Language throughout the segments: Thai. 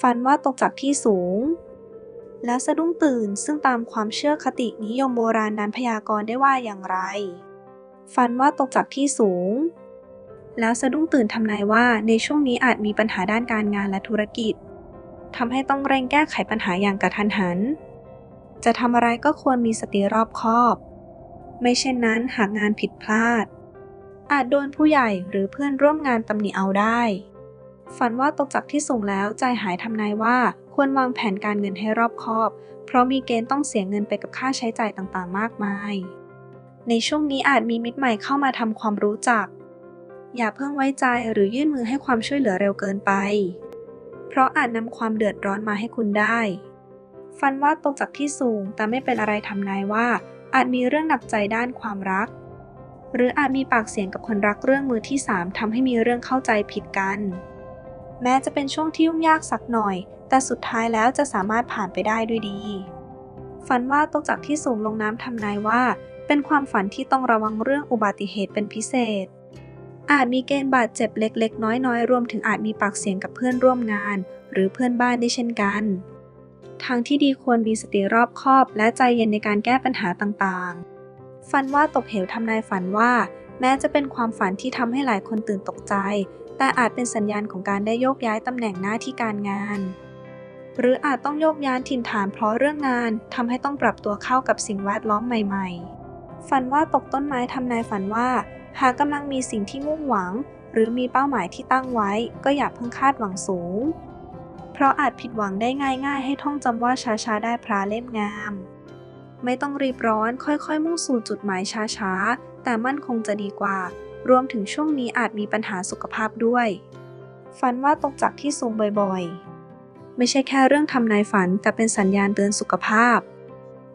ฝันว่าตกจากที่สูง แล้วสะดุ้งตื่นซึ่งตามความเชื่อคตินิยมโบราณนั้นพยากรณ์ได้ว่าอย่างไร ฝันว่าตกจากที่สูง แล้วสะดุ้งตื่นทำนายว่าในช่วงนี้อาจมีปัญหาด้านการงานและธุรกิจทำให้ต้องเร่งแก้ไขปัญหาอย่างกระทันหัน จะทำอะไรก็ควรมีสติรอบคอบ ไม่เช่นนั้นหากงานผิดพลาด อาจโดนผู้ใหญ่หรือเพื่อนร่วมงานตำหนิเอาได้ ฝันว่าตกจากที่สูงแล้วใจหายทำนายว่าควรวางแผนการเงินให้รอบคอบ เพราะมีเกณฑ์ต้องเสียเงินไปกับค่าใช้จ่ายต่างๆ มากมาย ในช่วงนี้อาจมีมิตรใหม่เข้ามาทำความรู้จัก อย่าเพิ่งไว้ใจหรือยื่นมือให้ความช่วยเหลือเร็วเกินไป เพราะอาจนำความเดือดร้อนมาให้คุณได้ ฟันว่าตกจากที่สูงแต่ไม่เป็นอะไรทำนายว่า อาจมีเรื่องหนักใจด้านความรัก หรืออาจมีปากเสียงกับคนรักเรื่องมือที่สามทำให้มีเรื่องเข้าใจผิดกัน แม้จะเป็นช่วงที่ยุ่งยากสักหน่อย แต่สุดท้ายแล้วจะสามารถผ่านไปได้ด้วยดี ฝันว่าตกจากที่สูงลงน้ำทำนายว่า เป็นความฝันที่ต้องระวังเรื่องอุบัติเหตุเป็นพิเศษ อาจมีเกณฑ์บาดเจ็บเล็กๆ น้อยๆ รวมถึงอาจมีปากเสียงกับเพื่อนร่วมงาน หรือเพื่อนบ้านได้เช่นกัน ทางที่ดีควรมีสติรอบคอบ และใจเย็นในการแก้ปัญหาต่างๆ ฝันว่าตกเหวทำนายฝันว่า แม้จะเป็นความฝันที่ทำให้หลายคนตื่นตกใจ แต่อาจเป็นสัญญาณของการได้โยกย้ายตำแหน่งหน้าที่การงาน หรืออาจต้องโยกย้ายถิ่นฐานเพราะเรื่องงานทำให้ต้องปรับตัวเข้ากับสิ่งแวดล้อมใหม่ๆ ฝันว่าตกต้นไม้ทำนายฝันว่า หากกำลังมีสิ่งที่มุ่งหวัง หรือมีเป้าหมายที่ตั้งไว้ ก็อย่าเพิ่งคาดหวังสูง เพราะอาจผิดหวังได้ง่าย ๆ ให้ท่องจำว่าช้าๆได้พระเล่มงามไม่ต้องรีบร้อนค่อยๆ มุ่งสู่จุดหมายช้าๆ แต่มั่นคงจะดีกว่า รวมถึงช่วงนี้อาจมีปัญหาสุขภาพด้วย ฝันว่าตกจากที่สูงบ่อยๆ ไม่ใช่แค่เรื่องทำนายฝัน แต่เป็นสัญญาณเตือนสุขภาพ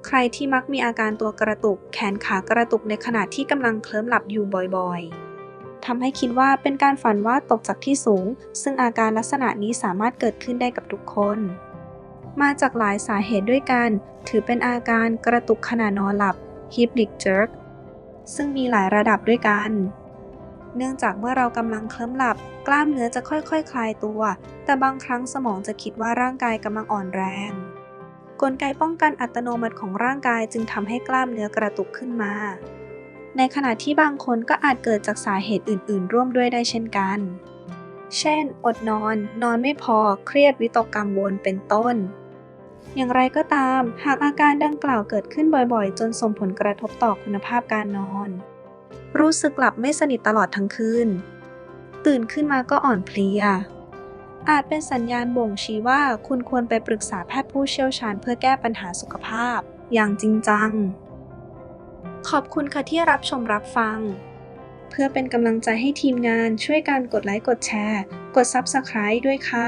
ใครที่มักมีอาการตัวกระตุก แขนขากระตุกในขณะที่กำลังเคลิ้มหลับอยู่บ่อยๆทำให้คิดว่าเป็นการฝันว่าตกจากที่สูง ซึ่งอาการลักษณะนี้สามารถเกิดขึ้นได้กับทุกคนมาจากหลายสาเหตุด้วยกัน ถือเป็นอาการกระตุกขณะนอนหลับ hypnic jerk ซึ่งมีหลายระดับด้วยกัน เนื่องจากเมื่อเรากำลังเคลิ้มหลับ กล้ามเนื้อจะค่อยๆคคลายตัว แต่บางครั้งสมองจะคิดว่าร่างกายกำลังอ่อนแรง กลไกป้องกันอัตโนมัติของร่างกายจึงทำให้กล้ามเนื้อกระตุกขึ้นมา ในขณะที่บางคนก็อาจเกิดจากสาเหตุอื่น ๆ ร่วมด้วยได้เช่นกัน เช่น อดนอน นอนไม่พอ เครียดวิตกกังวล เป็นต้น อย่างไรก็ตาม หากอาการดังกล่าวเกิดขึ้นบ่อยๆ จนส่งผลกระทบต่อคุณภาพการนอน รู้สึกหลับไม่สนิทตลอดทั้งคืน ตื่นขึ้นมาก็อ่อนเพลีย อาจเป็นสัญญาณบ่งชี้ว่าคุณควรไปปรึกษาแพทย์ผู้เชี่ยวชาญเพื่อแก้ปัญหาสุขภาพ อย่างจริงจัง ขอบคุณค่ะที่รับชมรับฟัง เพื่อเป็นกำลังใจให้ทีมงานช่วยการกดไลค์กดแชร์ กด Subscribe ด้วยค่ะ